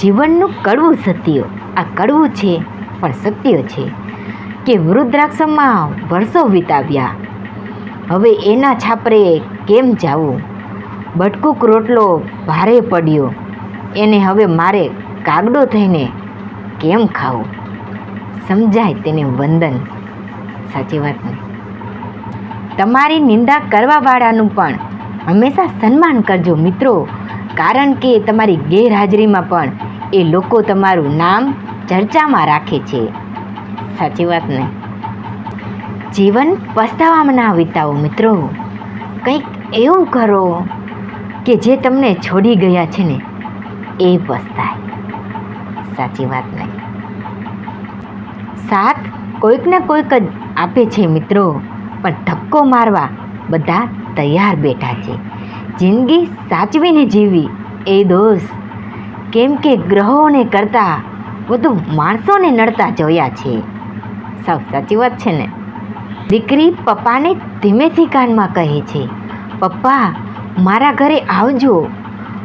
જીવનનું કડવું સત્ય. આ કડવું છે, પણ સત્ય છે કે વૃદ્ધાશ્રમમાં વર્ષો વિતાવ્યા. હવે એના છાપરે કેમ જાવું? બટકુક રોટલો ભારે પડ્યો. એને હવે મારે કાગડો થઈને કેમ ખાવું? સમજાય તેને વંદન. સાચી વાત ને? તમારી નિંદા કરવાવાળાનું પણ હંમેશા સન્માન કરજો મિત્રો. કારણ કે તમારી ગેરહાજરીમાં પણ એ લોકો તમારું નામ ચર્ચામાં રાખે છે. સાચી વાત ને? જીવન પસ્તાવામાં ના વિતાવો મિત્રો. કંઈક એવું કરો કે જે તમને છોડી ગયા છે ને, એ પસ્તાય. સાચી વાત નહીં સાથ કોઈક ને કોઈક જ આપે છે મિત્રો, પણ ધક્કો મારવા બધા તૈયાર બેઠા છે. જિંદગી સાચવીને જીવી એ દોસ્ત કેમ કે ગ્રહોને કરતાં વધુ માણસોને નડતા જોયા છે. સાવ સાચી વાત છે ને. દીકરી પપ્પાને ધીમેથી કાનમાં કહે છે, પપ્પા, મારા ઘરે આવજો.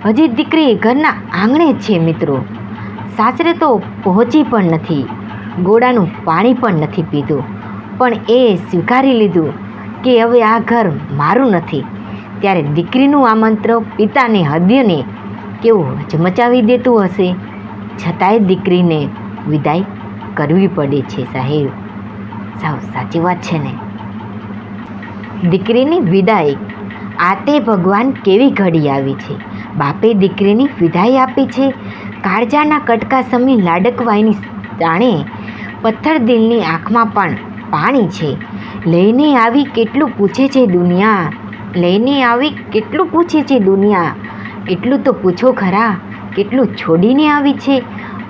હજી દીકરી ઘરના આંગણે છે મિત્રો. સાસરે તો પહોંચી પણ નથી. ગોળાનું પાણી પણ નથી પીધું. પણ એ સ્વીકારી લીધું કે હવે આ ઘર મારું નથી. ત્યારે દીકરીનું આમંત્રણ પિતાને હૃદયને કેવું હચમચાવી દેતું હશે? છતાંય દીકરીને વિદાય કરવી પડે છે સાહેબ. સાવ સાચી વાત છે ને. દીકરીની વિદાય આ તે ભગવાન કેવી ઘડી આવી છે? બાપે દીકરીની વિદાય આપી છે? કાળજાના કટકા સમી લાડકવાઈની જાણે પથ્થર દિલની આંખમાં પણ પાણી છે. લઈને આવી કેટલું પૂછે છે દુનિયા? લઈને આવી કેટલું પૂછે છે દુનિયા? એટલું તો પૂછો ખરા. કેટલું છોડીને આવી છે?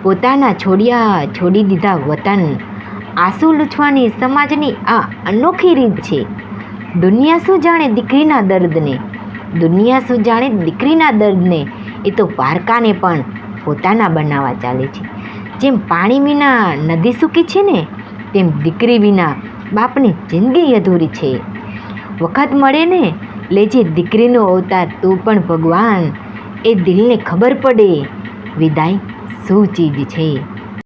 પોતાના છોડ્યા છોડી દીધા વતન. આંસુ લૂછવાની સમાજની આ અનોખી રીત છે. દુનિયા શું જાણે દીકરીના દર્દને? દુનિયા શું જાણે દીકરીના દર્દને? એ તો પારકાને પણ પોતાના બનાવવા ચાલે છે. જેમ પાણી વિના નદી સૂકી છે ને, તેમ દીકરી વિના બાપની જિંદગી અધૂરી છે. વખત મળે ને લેજે દીકરીનો અવતાર તું પણ ભગવાન એ દિલને ખબર પડે. વિદાય શું ચીજ છે?